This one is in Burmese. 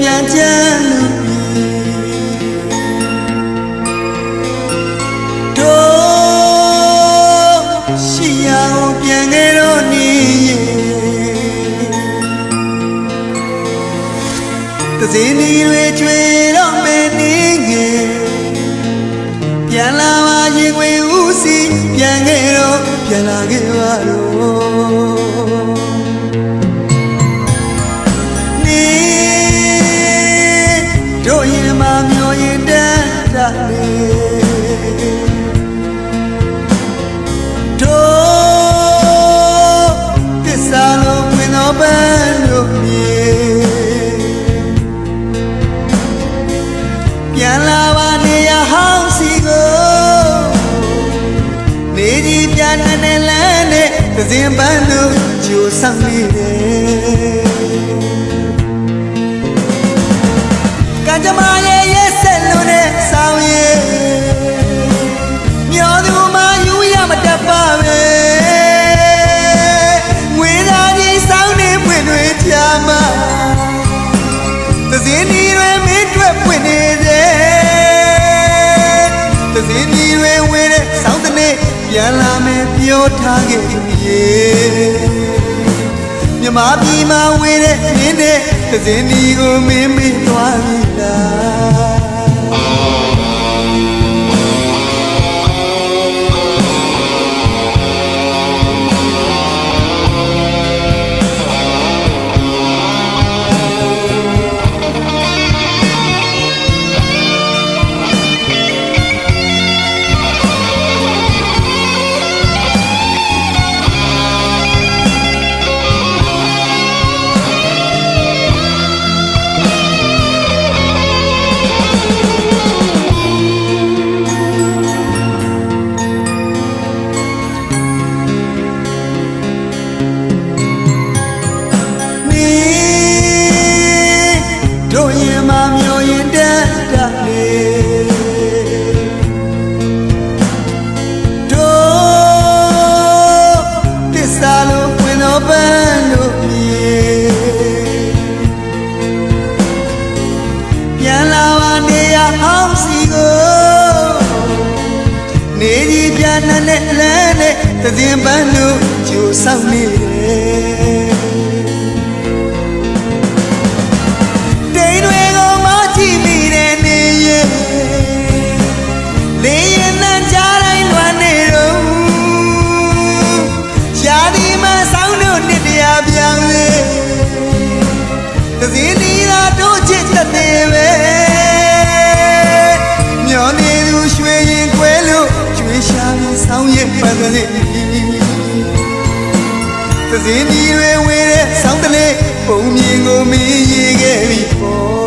ပြန်ချမ်းလူတို့ရှိရအောင်ပြန်ခဲ့တော့နေတစင်းဒီတွေကျွေတော့မယ်နေငယ်ပြန်လာပါရင်ဝင်ဦးစီပြန်ခဲ့တော့ပြန်လာခဲ့ပါတော့ စင်ပန်းတို့ကြိုဆောင်နေတယ်ကံကြမ္မာရဲ့ရဲ့ဆက်လို့နဲ့ဆောင်ရဲ့မျောသူမှယူရမတတ်ပါပဲငွေသားကြီးစောင်းနေပွင့်တွေချာမှာသစင်းဒီတွေမင်းတွေ့ပွင့်နေတယ်သစင်းဒီတွေဝင်တဲ့ဆောင်းတနေ့ ပြန်လာမယ်ပြောထားခဲ့ရေမြမပြည်မှာဝင်တဲ့နင်းတဲ့သစင်းဒီကိုမင်းမေ့သွားပြီလား ကြီးပြန်တဲ့လမ်းနဲ့သစင်ပန်းတို့ကြိုဆောင်နေတယ်တိမ်တွေကိုမကြည့်မိတဲ့နေရဲ့လေရင်နဲ့ကြားတိုင်းလွမ်းနေတော့ရှားဒီမှာဆောင်းတို့နှစ်တရာပြောင်းလေသစင်းဒီသာတို့ချစ်တဲ့နေပဲ ဆောင်းရဲ့ပန်းကလေးသစင်းဒီတွေဝေးတဲ့ဆောင်းတလေးပုံမြင်ကိုမင်းရေးခဲ့ပြီပေါ့